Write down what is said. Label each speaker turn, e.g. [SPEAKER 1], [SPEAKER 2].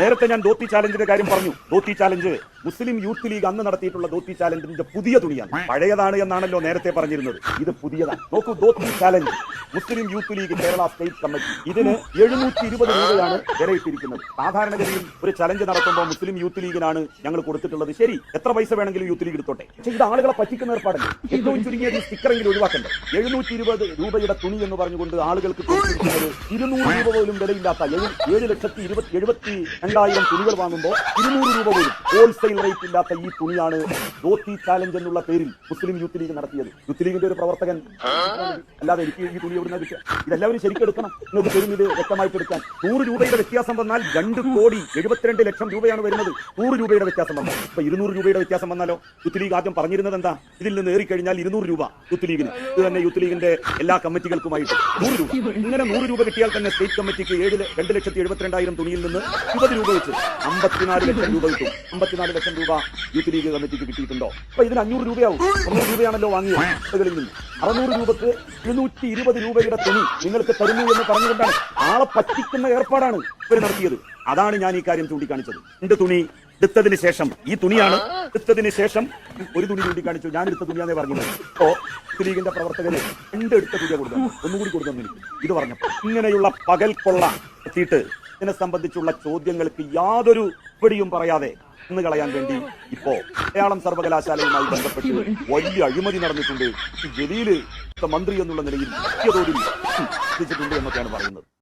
[SPEAKER 1] നേരത്തെ ഞാൻ ധോത്തി ചാലഞ്ചിന്റെ കാര്യം പറഞ്ഞു. Dhoti challenge Muslim Youth League അന്ന് നടത്തിയിട്ടുള്ള ധോത്തി ചാലഞ്ചിന്റെ പുതിയ തുണിയാണ്. പഴയതാണ് എന്നാണല്ലോ നേരത്തെ പറഞ്ഞിരുന്നത്. ഇത് പുതിയതാണ്. നോക്കൂ dhoti challenge. Muslim Youth League Kerala state committee. ഇതിന് എഴുന്നൂറ്റി ഇരുപത് രൂപയാണ് വിലയിട്ടിരിക്കുന്നത്. സാധാരണഗതിയിൽ ഒരു ചലഞ്ച് നടത്തുമ്പോൾ മുസ്ലിം യൂത്ത് ലീഗിനാണ് ഞങ്ങൾ കൊടുത്തിട്ടുള്ളത്. ശരി എത്ര പൈസ വേണമെങ്കിലും യൂത്ത് ലീഗ് എടുത്തോട്ടെ. പക്ഷേ ഇത് ആളുകളെ പറ്റിക്കുന്ന ഏർപ്പാടല്ല? ഏറ്റവും ചുരുങ്ങിയത് ഈ സ്റ്റിക്കറെങ്കിലും ഒഴിവാക്കണ്ടേ? എഴുന്നൂറ്റി ഇരുപത് രൂപയുടെ തുണി എന്ന് പറഞ്ഞുകൊണ്ട് ആളുകൾക്ക് ഇരുന്നൂറ് രൂപ പോലും വിലയില്ലാത്ത ഏഴ് ലക്ഷത്തി ഇരുപത്തി എഴുപത്തി രണ്ടായിരം തുണികൾ വാങ്ങുമ്പോൾ ഇരുന്നൂറ് രൂപ പോലും. ഹോൾസെയിൽ റേറ്റ് ഇല്ലാത്ത ഈ തുണിയാണ് ധോത്തി ചാലഞ്ച് എന്നുള്ള പേരിൽ മുസ്ലിം യൂത്ത് ലീഗ് നടത്തിയത്. യൂത്ത് ലീഗിന്റെ ഒരു പ്രവർത്തകൻ അല്ലാതെ എനിക്ക് ഈ തുണി എവിടുന്ന കിട്ടുക? ഇതെല്ലാവരും ശരിക്കും എടുക്കണം. നിങ്ങൾക്ക് തരും ഇത് വ്യക്തമായിട്ട് എടുക്കാൻ. നൂറ് രൂപയുടെ വ്യത്യാസം വന്നാൽ രണ്ട് കോടി എഴുപത്തിരണ്ട് ലക്ഷം രൂപയാണ് വരുന്നത്. നൂറ് രൂപയുടെ വ്യത്യാസം വന്നാൽ. ഇപ്പൊ ഇരുന്നൂറ് രൂപയുടെ വ്യത്യാസം വന്നാലോ? യൂത്ത് ലീഗ് ആദ്യം പറഞ്ഞിരുന്നത് എന്താ? ഇതിൽ നിന്ന് ഏറിക്കഴിഞ്ഞാൽ ഇരുന്നൂറ് രൂപ യൂത്ത് ലീഗിന് ഇത് തന്നെ യൂത്ത് ലീഗിന്റെ എല്ലാ കമ്മിറ്റികൾക്കുമായിട്ട് നൂറ് രൂപ. ഇങ്ങനെ നൂറ് രൂപ കിട്ടിയാൽ തന്നെ സ്റ്റേറ്റ് കമ്മിറ്റിക്ക് ഏഴ് രണ്ട് ലക്ഷത്തി എഴുപത്തിരണ്ടായിരം തുണിയിൽ നിന്ന് ഇരുപത് രൂപ വെച്ച് അമ്പത്തിനാല് ലക്ഷം രൂപ കിട്ടും. അമ്പത്തിനാല് ലക്ഷം രൂപ യൂത്ത് ലീഗ് കമ്മിറ്റിക്ക് കിട്ടിയിട്ടുണ്ടോ? അപ്പൊ ഇതിന് അഞ്ഞൂറ് രൂപയാവും. അഞ്ഞൂറ് രൂപയാണല്ലോ വാങ്ങിയത് അറുന്നൂറ് രൂപക്ക് ഇരുന്നൂറ്റി ഇരുപത് രൂപയുടെ തുണി നിങ്ങൾക്ക് തരുന്നു എന്ന് പറഞ്ഞുകൊണ്ടാണ് ആളെ പറ്റിക്കുന്ന ഏർപ്പാടാണ് ഇവർ നടത്തിയത്. അതാണ് ഞാൻ ഈ കാര്യം ചൂണ്ടിക്കാണിച്ചത്. എന്റെ തുണി എടുത്തതിന് ശേഷം ഈ തുണിയാണ് എടുത്തതിന് ശേഷം ഒരു തുണി ചൂണ്ടിക്കാണിച്ചു. ഞാൻ എടുത്ത തുണിയാന്നേ പറഞ്ഞത്. യൂത്ത് ലീഗിന്റെ പ്രവർത്തകര് രണ്ട് എടുത്ത കൊടുക്കണം ഒന്നുകൂടി കൊടുക്കുന്നു ഇത് പറഞ്ഞപ്പോ ഇങ്ങനെയുള്ള പകൽ കൊള്ള എത്തിയിട്ട് ഇതിനെ സംബന്ധിച്ചുള്ള ചോദ്യങ്ങൾക്ക് യാതൊരു പിടിയും പറയാതെ ഇന്ന് കളയാൻ വേണ്ടി ഇപ്പോ മലയാളം സർവകലാശാലയുമായി ബന്ധപ്പെട്ട് വലിയ അഴിമതി നടന്നിട്ടുണ്ട്. ജലീൽ മന്ത്രി എന്നുള്ള നിലയിൽ മുഖ്യതോതിൽ എന്നൊക്കെയാണ് പറയുന്നത്.